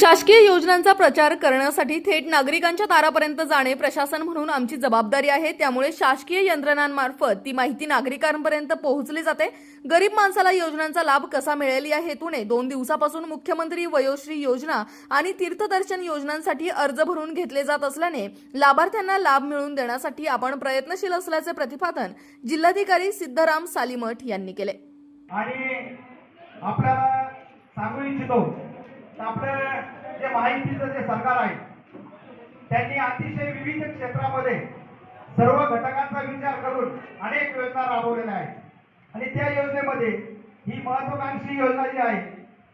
शासकीय योजनांचा प्रचार करण्यासाठी थेट नागरिकांच्या दारापर्यंत जाणे प्रशासन म्हणून आमची जबाबदारी आहे. त्यामुळे शासकीय यंत्रणांमार्फत ती माहिती नागरिकांपर्यंत पोहोचली जाते. गरीब माणसाला योजनांचा लाभ कसा मिळेल या हेतूने दोन दिवसापासून मुख्यमंत्री वयोश्री योजना आणि तीर्थदर्शन योजनांसाठी अर्ज भरून घेतले जात असल्याने लाभार्थ्यांना लाभ मिळवून देण्यासाठी आपण प्रयत्नशील असल्याचे प्रतिपादन जिल्हाधिकारी सिद्धराम सालीमठ यांनी केले. आणि आपल्याला सांगू इच्छितो आपलं जे माहितीचं जे सरकार आहे त्यांनी अतिशय विविध क्षेत्रामध्ये सर्व घटकांचा विचार करून अनेक योजना राबवलेल्या आहेत. आणि त्या योजनेमध्ये ही महत्वाकांक्षी योजना जी आहे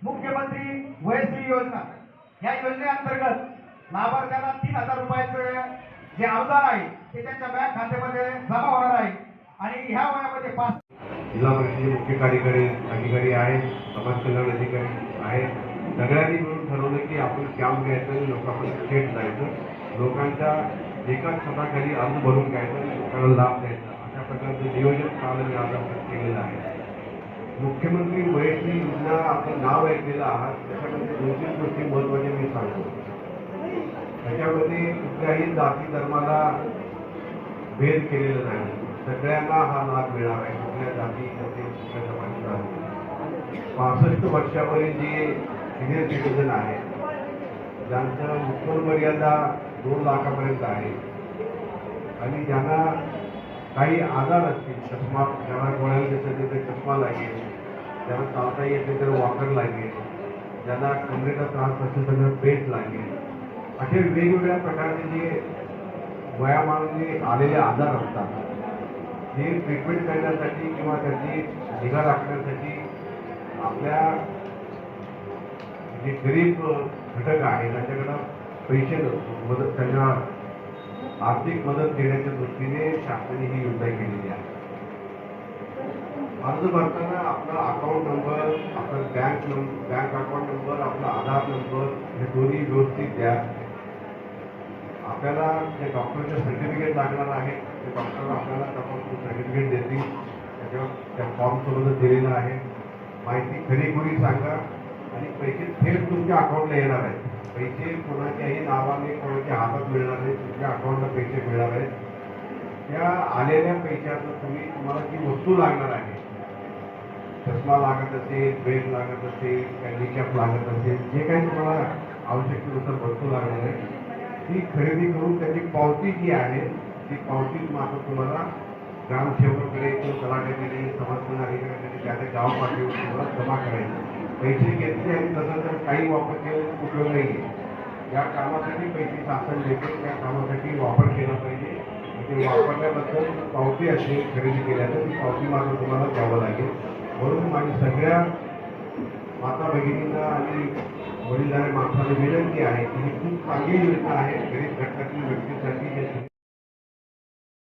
मुख्यमंत्री वयश्री योजना या योजनेअंतर्गत लाभार्थ्यांना तीन हजार रुपयाचं जे अनुदान आहे ते त्यांच्या बँक खात्यामध्ये जमा होणार आहे. आणि ह्या वयामध्ये पाच जिल्हा परिषदेचे मुख्य कार्यकारी अधिकारी आहेत समाज कल्याण अधिकारी आहेत. सगळ्यांनी मिळून ठरवलं की आपण कॅम्प घ्यायचं आणि लोकांपर्यंत थेट जायचं. लोकांच्या एकाच छताखाली अर्ज भरून घ्यायचं आणि लोकांना लाभ द्यायचा. अशा प्रकारचं नियोजन काल मी केलेलं आहे. मुख्यमंत्री वयश्री योजना आपण नाव ऐकलेलं आहात. त्याच्यामध्ये दोन तीन गोष्टी महत्त्वाच्या मी सांगतो. त्याच्यामध्ये कुठल्याही जाती धर्माला भेद केलेला नाही. सगळ्यांना हा लाभ मिळणार आहे कुठल्या जाती कुठल्या समाजाचा पासष्ट वर्षावरील जे सिनियर सिटीजन आहेत ज्यांचं उत्पन्न मर्यादा दोन लाखापर्यंत आहे. आणि ज्यांना काही आजार असतील चष्मा ज्यांना डोळ्याला दिसत तर चष्मा लागेल ज्यांना चालता येत नाही तर वॉकर लागेल ज्यांना कमरेचा त्रास असेल तर पेट लागेल. असे वेगवेगळ्या प्रकारचे जे वयामानाने आलेले आजार असतात ते ट्रीटमेंट करण्यासाठी किंवा त्याची निगा राखण्यासाठी आपल्या जे गरीब घटक आहे त्यांच्याकडं पैसे नसतो मदत त्यांना आर्थिक मदत देण्याच्या दृष्टीने शासनाने ही योजना केलेली आहे. अर्ज भरताना आपला अकाउंट नंबर आपला bank number bank account number आपला आधार नंबर हे दोन्ही व्यवस्थित द्या. आपल्याला जे डॉक्टरचे सर्टिफिकेट लागणार आहे ते डॉक्टर आपल्याला तपासून सर्टिफिकेट देतील. त्याच्यावर त्या फॉर्मसोबतच दिलेलं आहे. माहिती खरी खुरी सांगा? आणि पैसे थेट तुमच्या अकाउंटला येणार आहेत. पैसे कोणाच्याही नावाने कोणाच्या हातात मिळणार नाही. तुमच्या अकाउंटला पैसे मिळणार आहेत. त्या आलेल्या पैशाचं तुम्ही तुम्हाला जी वस्तू लागणार आहे चष्मा लागत असेल बेड लागत असेल हँडिकॅप लागत असेल जे काही तुम्हाला आवश्यकतेनुसार वस्तू लागणार आहे ती खरेदी करून त्याची पावती जी आहे ती पावती मात्र तुम्हाला ग्रामसेवकाकडे किंवा तलाट्याकडे समाज गाव पातळीवर तुम्हाला जमा करायचे. पैसे घेतले आणि तसं तर काही वापर केला उपयोग नाही आहे. या कामासाठी पैसे शासन देते त्या कामासाठी वापर केला पाहिजे. ते वापरल्याबद्दल पावती अशी खरेदी केल्याचं ती पावती मात्र तुम्हाला द्यावं लागेल. म्हणून माझी सगळ्या माता भगिनींना आणि वडीलधारे माणसाला विनंती आहे की ही खूप चांगली योजना आहे. गरीब घटकातील व्यक्तीसाठी